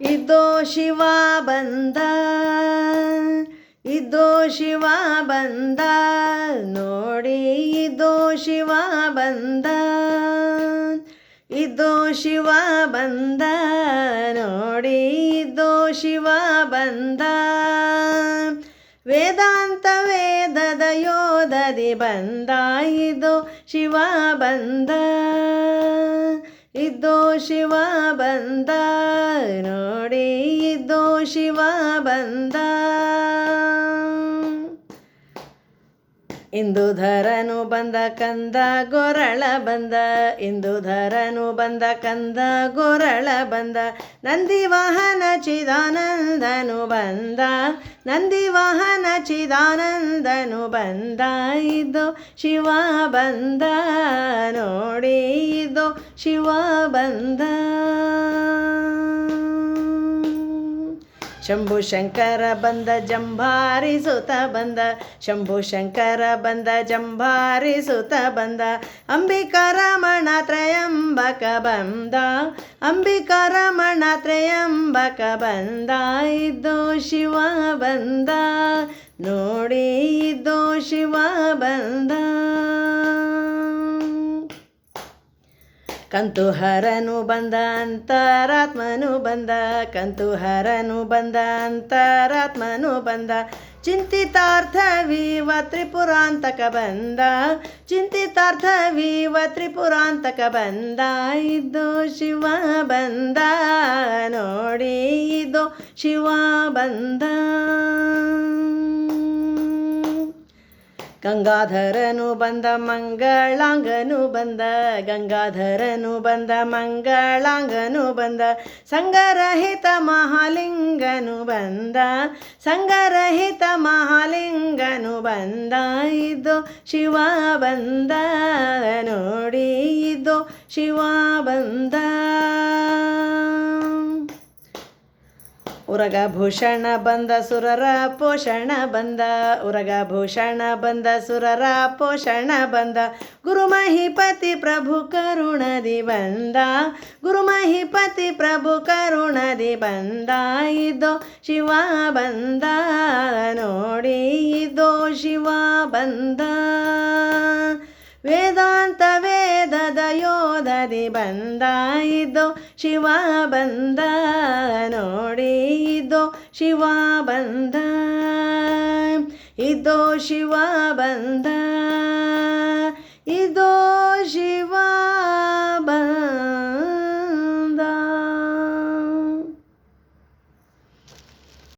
ಇದೋ ಶಿವ ಬಂದ, ಇದೋ ಶಿವ ಬಂದ, ನೋಡಿ ಇದೋ ಶಿವ ಬಂದ, ಇದೋ ಶಿವ ಬಂದ, ನೋಡಿ ಇದೋ ಶಿವ ಬಂದ. ವೇದಾಂತ ವೇದದ ಯೋಧದಿ ಬಂದ, ಇದು ಶಿವ ಬಂದ. ಇದ್ದೋ ಶಿವ ಬಂದ, ನೋಡಿ ಇದ್ದೋ ಶಿವ ಬಂದ. ಇಂದು ಧರನು ಬಂದ ಕಂದ, ಗೊರಳ ಬಂದ. ಇಂದು ಧರನು ಬಂದ ಕಂದ, ಗೊರಳ ಬಂದ. ನಂದಿ ವಾಹನ ಚಿದಾನಂದನು ಬಂದ. ನಂದಿ ವಾಹನ ಚಿದಾನಂದನು ಬಂದ ಇದು ಶಿವ ಬಂದ ನೋಡಿ ಇದು ಶಿವ ಬಂದ. ಶಂಭು ಶಂಕರ ಬಂದ ಜಂಭಾರಿಸುತ ಬಂದ, ಶಂಭು ಶಂಕರ ಬಂದ ಜಂಭಾರಿಸುತ ಬಂದ ಅಂಬಿಕರಮಣ ತ್ರಯಂಬಕ ಬಂದ ಅಂಬಿಕರಮಣ ತ್ರಯಂಬಕ ಬಂದ, ಇದ್ದೋ ಶಿವ ಬಂದ, ನೋಡಿ ಇದ್ದೋ ಶಿವ ಬಂದ. ಕಂತುಹರನು ಬಂದ ಅಂತರಾತ್ಮನು ಬಂದ ಕಂತು ಹರನು ಬಂದ. ಅಂತರಾತ್ಮನು ಬಂದ ಚಿಂತಿತಾರ್ಥ ವಿವ ತ್ರಿಪುರಾಂತಕ ಬಂದ ಚಿಂತಿತಾರ್ಥ ವಿವ ತ್ರಿಪುರಾಂತಕ ಬಂದ. ಇದು ಶಿವ ಬಂದ, ನೋಡಿ ಇದು ಶಿವ ಬಂದ. ಗಂಗಾಧರನು ಬಂದ ಮಂಗಳಾಂಗನು ಬಂದ, ಗಂಗಾಧರನು ಬಂದ ಮಂಗಳಾಂಗನು ಬಂದ ಸಂಗರಹಿತ ಮಹಾಲಿಂಗನು ಬಂದ ಸಂಗರಹಿತ ಮಹಾಲಿಂಗನು ಬಂದ, ಇದು ಶಿವ ಬಂದ, ನೋಡಿ ಇದು ಶಿವ ಬಂದ. ಉರಗಭೂಷಣ ಬಂದ ಸುರರ ಪೋಷಣ ಬಂದ, ಉರಗ ಭೂಷಣ ಬಂದ ಸುರರ ಪೋಷಣ ಬಂದ. ಗುರುಮಹಿಪತಿ ಪ್ರಭು ಕರುಣದಿ ಬಂದ ಗುರುಮಹಿಪತಿ ಪ್ರಭು ಕರುಣದಿ ಬಂದ. ಇದೋ ಶಿವ ಬಂದ, ನೋಡಿ ಇದೋ ಶಿವ ಬಂದ. ವೇದಾಂತ ವೇದದ ಯೋಧದಿ ಬಂದ, ಇದೋ ಶಿವ ಬಂದ. ಶಿವ ಬಂದ ಇದೋ ಶಿವ ಬಂದ.